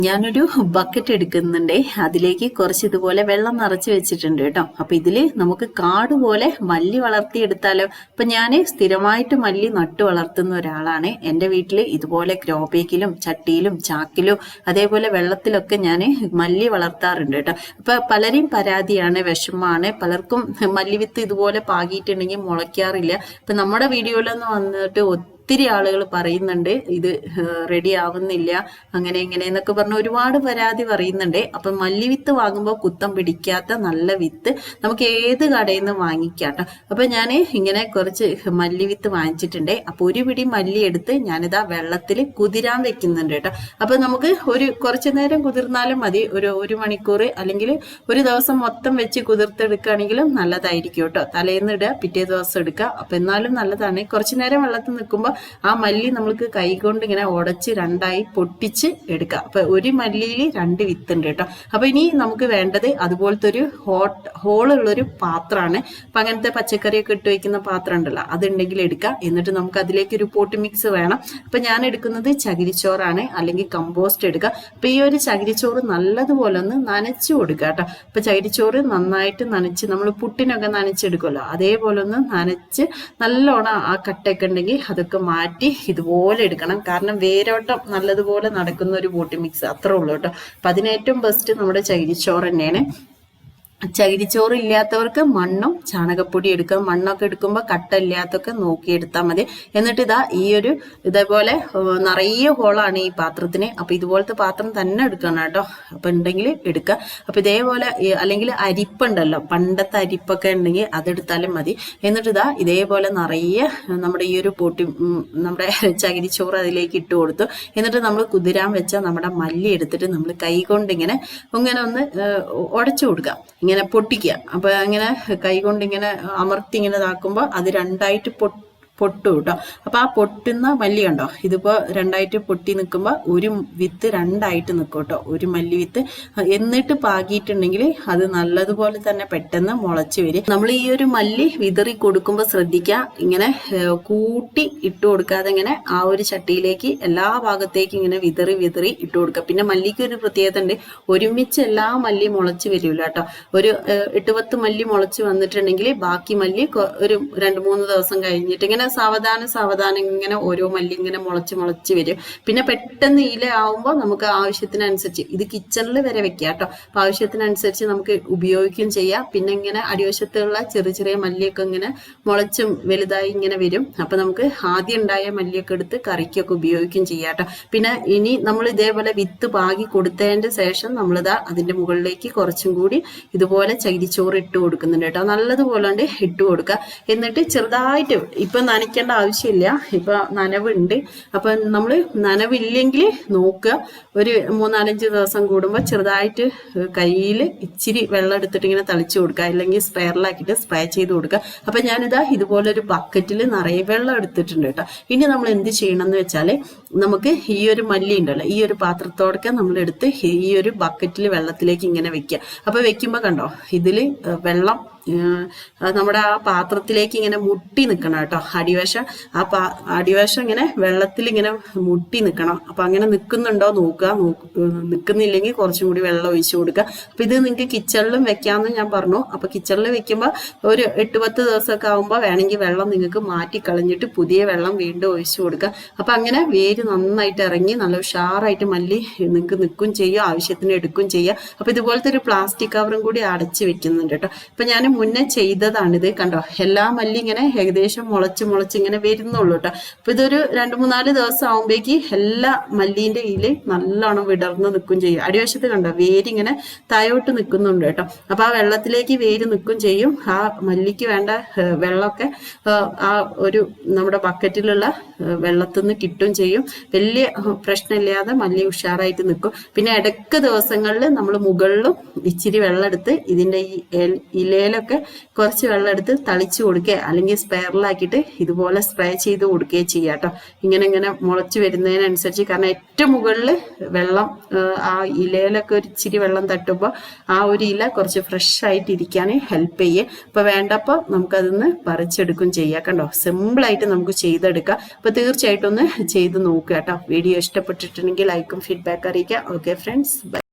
ഞാനൊരു ബക്കറ്റ് എടുക്കുന്നുണ്ടേ. അതിലേക്ക് കുറച്ച് ഇതുപോലെ വെള്ളം നിറച്ച് വെച്ചിട്ടുണ്ട് കേട്ടോ. അപ്പൊ ഇതിൽ നമുക്ക് കാട് പോലെ മല്ലി വളർത്തിയെടുത്താലോ? ഇപ്പൊ ഞാൻ സ്ഥിരമായിട്ട് മല്ലി നട്ടു വളർത്തുന്ന ഒരാളാണ്. എന്റെ വീട്ടിൽ ഇതുപോലെ ഗ്രോബേക്കിലും ചട്ടിയിലും ചാക്കിലും അതേപോലെ വെള്ളത്തിലൊക്കെ ഞാൻ മല്ലി വളർത്താറുണ്ട് കേട്ടോ. അപ്പൊ പലരെയും പരാതിയാണ് വിഷമാണ് പലർക്കും മല്ലി വിത്ത് ഇതുപോലെ പാകിയിട്ടുണ്ടെങ്കിൽ മുളയ്ക്കാറില്ല. ഇപ്പൊ നമ്മുടെ വീഡിയോയിലൊന്നും വന്നിട്ട് ഒത്തിരി ആളുകൾ പറയുന്നുണ്ട് ഇത് റെഡി ആവുന്നില്ല അങ്ങനെ ഇങ്ങനെ എന്നൊക്കെ പറഞ്ഞ് ഒരുപാട് പരാതി പറയുന്നുണ്ട്. അപ്പൊ മല്ലിവിത്ത് വാങ്ങുമ്പോൾ കുത്തം പിടിക്കാത്ത നല്ല വിത്ത് നമുക്ക് ഏത് കടയിൽ നിന്ന് വാങ്ങിക്കാട്ടോ. അപ്പൊ ഞാൻ ഇങ്ങനെ കുറച്ച് മല്ലിവിത്ത് വാങ്ങിച്ചിട്ടുണ്ട്. അപ്പൊ ഒരു പിടി മല്ലി എടുത്ത് ഞാനിതാ വെള്ളത്തിൽ കുതിരാൻ വെക്കുന്നുണ്ട് കേട്ടോ. അപ്പൊ നമുക്ക് ഒരു കുറച്ചു നേരം കുതിർന്നാലും മതി. ഒരു ഒരു മണിക്കൂർ അല്ലെങ്കിൽ ഒരു ദിവസം മൊത്തം വെച്ച് കുതിർത്തെടുക്കുകയാണെങ്കിലും നല്ലതായിരിക്കും കേട്ടോ. തലേന്ന് ഇടുക പിറ്റേ ദിവസം എടുക്കുക. അപ്പൊ എന്നാലും നല്ലതാണ്. കുറച്ചു നേരം വെള്ളത്തിൽ നിൽക്കുമ്പോൾ ആ മല്ലി നമ്മൾക്ക് കൈകൊണ്ട് ഇങ്ങനെ ഉടച്ച് രണ്ടായി പൊട്ടിച്ച് എടുക്കാം. അപ്പൊ ഒരു മല്ലിയിൽ രണ്ട് വിത്ത് ഉണ്ട് കേട്ടോ. അപ്പൊ ഇനി നമുക്ക് വേണ്ടത് അതുപോലത്തെ ഒരു ഹോട്ട് ഹോളുള്ള ഒരു പാത്രമാണ്. അപ്പൊ അങ്ങനത്തെ പച്ചക്കറിയൊക്കെ ഇട്ട് വെക്കുന്ന പാത്രം ഉണ്ടല്ലോ അതുണ്ടെങ്കിൽ എടുക്കാം. എന്നിട്ട് നമുക്ക് അതിലേക്ക് ഒരു പോട്ട് മിക്സ് വേണം. അപ്പൊ ഞാൻ എടുക്കുന്നത് ചകിരിച്ചോറാണ് അല്ലെങ്കിൽ കമ്പോസ്റ്റ് എടുക്കുക അപ്പൊ ഈ ഒരു ചകിരിച്ചോറ് നല്ലതുപോലെ ഒന്ന് നനച്ചു കൊടുക്കുക കേട്ടോ. അപ്പൊ ചകിരിച്ചോറ് നന്നായിട്ട് നനച്ച് നമ്മൾ പുട്ടിനൊക്കെ നനച്ചെടുക്കുമല്ലോ അതേപോലെ ഒന്ന് നനച്ച് നല്ലോണം ആ കട്ടയൊക്കെ ഉണ്ടെങ്കിൽ അതൊക്കെ മാറ്റി ഇതുപോലെ എടുക്കണം. കാരണം വേരോട്ടം നല്ലതുപോലെ നടക്കുന്ന ഒരു ബോട്ടി മിക്സ് അത്രേ ഉള്ളൂ കേട്ടോ. അപ്പൊ അതിനേറ്റവും ബെസ്റ്റ് നമ്മുടെ ചകിരിച്ചോറ് തന്നെയാണ്. ചകിരിച്ചോറ് ഇല്ലാത്തവർക്ക് മണ്ണും ചാണകപ്പൊടി എടുക്കുക മണ്ണൊക്കെ എടുക്കുമ്പോൾ കട്ട ഇല്ലാത്തൊക്കെ നോക്കി എടുത്താൽ മതി. എന്നിട്ട് ഇതാ ഈ ഒരു ഇതേപോലെ നിറയെ ഹോളാണ് ഈ പാത്രത്തിന്. അപ്പം ഇതുപോലത്തെ പാത്രം തന്നെ എടുക്കണം കേട്ടോ. അപ്പം ഉണ്ടെങ്കിൽ എടുക്കുക അപ്പം ഇതേപോലെ അല്ലെങ്കിൽ അരിപ്പുണ്ടല്ലോ. പണ്ടത്തെ അരിപ്പൊക്കെ ഉണ്ടെങ്കിൽ അതെടുത്താലും മതി. എന്നിട്ട് ഇതാ ഇതേപോലെ നിറയെ നമ്മുടെ ഈ ഒരു പൊട്ടി നമ്മുടെ ചകിരിച്ചോറ് അതിലേക്ക് ഇട്ട് കൊടുത്തു. എന്നിട്ട് നമ്മൾ കുതിരാൻ വെച്ച നമ്മുടെ മല്ലി എടുത്തിട്ട് നമ്മൾ കൈ കൊണ്ട് ഇങ്ങനെ ഇങ്ങനെ ഒന്ന് ഉടച്ചു കൊടുക്കുക ഇങ്ങനെ പൊട്ടിക്കുക. അപ്പൊ അങ്ങനെ കൈ കൊണ്ട് ഇങ്ങനെ അമർത്തി ഇങ്ങനെ ഇതാക്കുമ്പോൾ അത് രണ്ടായിട്ട് പൊട്ടി പൊട്ടു കേട്ടോ. അപ്പൊ ആ പൊട്ടുന്ന മല്ലി കണ്ടോ? ഇതിപ്പോ രണ്ടായിട്ട് പൊട്ടി നിൽക്കുമ്പോൾ ഒരു വിത്ത് രണ്ടായിട്ട് നിൽക്കും കേട്ടോ. ഒരു മല്ലി വിത്ത്. എന്നിട്ട് പാകിയിട്ടുണ്ടെങ്കിൽ അത് നല്ലതുപോലെ തന്നെ പെട്ടെന്ന് മുളച്ചു വരും. നമ്മൾ ഈ ഒരു മല്ലി വിതറി കൊടുക്കുമ്പോൾ ശ്രദ്ധിക്കുക ഇങ്ങനെ കൂട്ടി ഇട്ട് കൊടുക്കാതെ ഇങ്ങനെ ആ ഒരു ചട്ടിയിലേക്ക് എല്ലാ ഭാഗത്തേക്കും ഇങ്ങനെ വിതറി വിതറി ഇട്ട് കൊടുക്കുക പിന്നെ മല്ലിക്ക് ഒരു പ്രത്യേകത ഉണ്ട്. ഒരുമിച്ച് എല്ലാ മല്ലി മുളച്ച് വരില്ല കേട്ടോ. ഒരു എട്ടുപത്ത് മല്ലി മുളച്ച് വന്നിട്ടുണ്ടെങ്കിൽ ബാക്കി മല്ലി ഒരു രണ്ട് മൂന്ന് ദിവസം കഴിഞ്ഞിട്ട് ഇങ്ങനെ സാവധാനം സാവധാനം ഇങ്ങനെ ഓരോ മല്ലി ഇങ്ങനെ മുളച്ച് മുളച്ച് വരും. പിന്നെ പെട്ടെന്ന് ഇല ആവുമ്പോൾ നമുക്ക് ആവശ്യത്തിനനുസരിച്ച് ഇത് കിച്ചണിൽ വരെ വെക്കാം കേട്ടോ അപ്പൊ ആവശ്യത്തിനനുസരിച്ച് നമുക്ക് ഉപയോഗിക്കുകയും ചെയ്യാം. പിന്നെ ഇങ്ങനെ അടിവശത്തുള്ള ചെറിയ ചെറിയ മല്ലിയൊക്കെ ഇങ്ങനെ മുളച്ചും വലുതായി ഇങ്ങനെ വരും. അപ്പൊ നമുക്ക് ആദ്യം ഉണ്ടായ മല്ലിയൊക്കെ എടുത്ത് കറിക്കൊക്കെ ഉപയോഗിക്കുകയും ചെയ്യാം കേട്ടോ പിന്നെ ഇനി നമ്മൾ ഇതേപോലെ വിത്ത് പാകി കൊടുത്തതിന്റെ ശേഷം നമ്മളിതാ അതിന്റെ മുകളിലേക്ക് കുറച്ചും കൂടി ഇതുപോലെ ചകിരിച്ചോറ് ഇട്ട് കൊടുക്കുന്നുണ്ട് കേട്ടോ നല്ലതുപോലെ ഇട്ട് കൊടുക്കുക എന്നിട്ട് ചെറുതായിട്ട് ഇപ്പൊ നനയ്ക്കേണ്ട ആവശ്യമില്ല. ഇപ്പൊ നനവുണ്ട്. അപ്പൊ നമ്മൾ നനവില്ലെങ്കിൽ നോക്കുക. ഒരു മൂന്നാലഞ്ച് ദിവസം കൂടുമ്പോൾ ചെറുതായിട്ട് കയ്യിൽ ഇച്ചിരി വെള്ളം എടുത്തിട്ട് ഇങ്ങനെ തളിച്ചു കൊടുക്കുക. അല്ലെങ്കിൽ സ്പ്രെയറിലാക്കിയിട്ട് സ്പ്രേ ചെയ്ത് കൊടുക്കുക. അപ്പൊ ഞാനിതാ ഇതുപോലെ ഒരു ബക്കറ്റിൽ നിറയെ വെള്ളം എടുത്തിട്ടുണ്ട് കേട്ടോ. ഇനി നമ്മൾ എന്ത് ചെയ്യണം എന്ന് വെച്ചാൽ നമുക്ക് ഈ ഒരു മല്ലി ഉണ്ടല്ലോ ഈ ഒരു പാത്രത്തോടൊക്കെ നമ്മൾ എടുത്ത് ഈ ഒരു ബക്കറ്റിൽ വെള്ളത്തിലേക്ക് ഇങ്ങനെ വെക്കുക. അപ്പൊ വെക്കുമ്പോൾ കണ്ടോ ഇതിൽ വെള്ളം നമ്മുടെ ആ പാത്രത്തിലേക്ക് ഇങ്ങനെ മുട്ടി നിൽക്കണം കേട്ടോ. അടിവശം ആ പാ അടിവശം ഇങ്ങനെ വെള്ളത്തിൽ ഇങ്ങനെ മുട്ടി നിൽക്കണം അപ്പൊ അങ്ങനെ നിൽക്കുന്നുണ്ടോ നോക്കുക. നിൽക്കുന്നില്ലെങ്കിൽ കുറച്ചും കൂടി വെള്ളം ഒഴിച്ചു കൊടുക്കുക. അപ്പൊ ഇത് നിങ്ങൾക്ക് കിച്ചണിലും വെക്കാമെന്ന് ഞാൻ പറഞ്ഞു. അപ്പൊ കിച്ചണിൽ വെക്കുമ്പോൾ ഒരു എട്ട് പത്ത് ദിവസമൊക്കെ ആകുമ്പോൾ വേണമെങ്കിൽ വെള്ളം നിങ്ങൾക്ക് മാറ്റി കളഞ്ഞിട്ട് പുതിയ വെള്ളം വീണ്ടും ഒഴിച്ചു കൊടുക്കുക. അപ്പൊ അങ്ങനെ വേര് നന്നായിട്ട് ഇറങ്ങി നല്ല ഉഷാറായിട്ട് മല്ലി നിങ്ങൾക്ക് നിൽക്കും ചെയ്യുക ആവശ്യത്തിന് എടുക്കും ചെയ്യുക. അപ്പൊ ഇതുപോലത്തെ ഒരു പ്ലാസ്റ്റിക് കവറും കൂടി അടച്ചു വെക്കുന്നുണ്ട് കേട്ടോ. അപ്പം ഞാൻ മുന്നേ ചെയ്തതാണിത് കണ്ടോ? എല്ലാ മല്ലി ഇങ്ങനെ ഏകദേശം മുളച്ച് മുളച്ച് ഇങ്ങനെ വരുന്നുള്ളൂ കേട്ടോ. അപ്പൊ ഇതൊരു രണ്ട് മൂന്നാൽ ദിവസം ആവുമ്പേക്ക് എല്ലാ മല്ലീന്റെ ഇല നല്ലോണം വിടർന്ന് നിൽക്കും ചെയ്യും. അടിവശത്ത് കണ്ടോ? വേരിങ്ങനെ തായോട്ട് നിൽക്കുന്നുണ്ട് കേട്ടോ. അപ്പൊ ആ വെള്ളത്തിലേക്ക് വേര് നിൽക്കും ചെയ്യും. ആ മല്ലിക്ക് വേണ്ട വെള്ളമൊക്കെ ആ ഒരു നമ്മുടെ ബക്കറ്റിലുള്ള വെള്ളത്തിൽ നിന്ന് കിട്ടും ചെയ്യും. വലിയ പ്രശ്നമില്ലാതെ മല്ലി ഉഷാറായിട്ട് നിൽക്കും. പിന്നെ ഇടയ്ക്ക് ദിവസങ്ങളിൽ നമ്മൾ മുകളിലും ഇച്ചിരി വെള്ളം എടുത്ത് ഇതിന്റെ ഈ ഇലയിലൊക്കെ കുറച്ച് വെള്ളം എടുത്ത് തളിച്ചു കൊടുക്കുക. അല്ലെങ്കിൽ സ്പെയറിലാക്കിയിട്ട് ഇതുപോലെ സ്പ്രേ ചെയ്ത് കൊടുക്കുകയും ചെയ്യാം കേട്ടോ. ഇങ്ങനെ ഇങ്ങനെ മുളച്ച് വരുന്നതിനനുസരിച്ച് കാരണം ഏറ്റവും മുകളിൽ വെള്ളം ആ ഇലയിലൊക്കെ ഒരു ഇച്ചിരി വെള്ളം തട്ടുമ്പോൾ ആ ഒരു ഇല കുറച്ച് ഫ്രഷ് ആയിട്ട് ഇരിക്കാൻ ഹെൽപ്പ് ചെയ്യുക അപ്പൊ വേണ്ടപ്പോൾ നമുക്കതൊന്ന് പറിച്ചെടുക്കും ചെയ്യാം കണ്ടോ? സിമ്പിളായിട്ട് നമുക്ക് ചെയ്തെടുക്കാം. അപ്പൊ തീർച്ചയായിട്ടും ഒന്ന് ചെയ്ത് നോക്കുക നോക്കുക കേട്ടോ. വീഡിയോ ഇഷ്ടപ്പെട്ടിട്ടുണ്ടെങ്കിൽ ലൈക്കും ഫീഡ്ബാക്ക് അറിയിക്കുക. Okay friends bye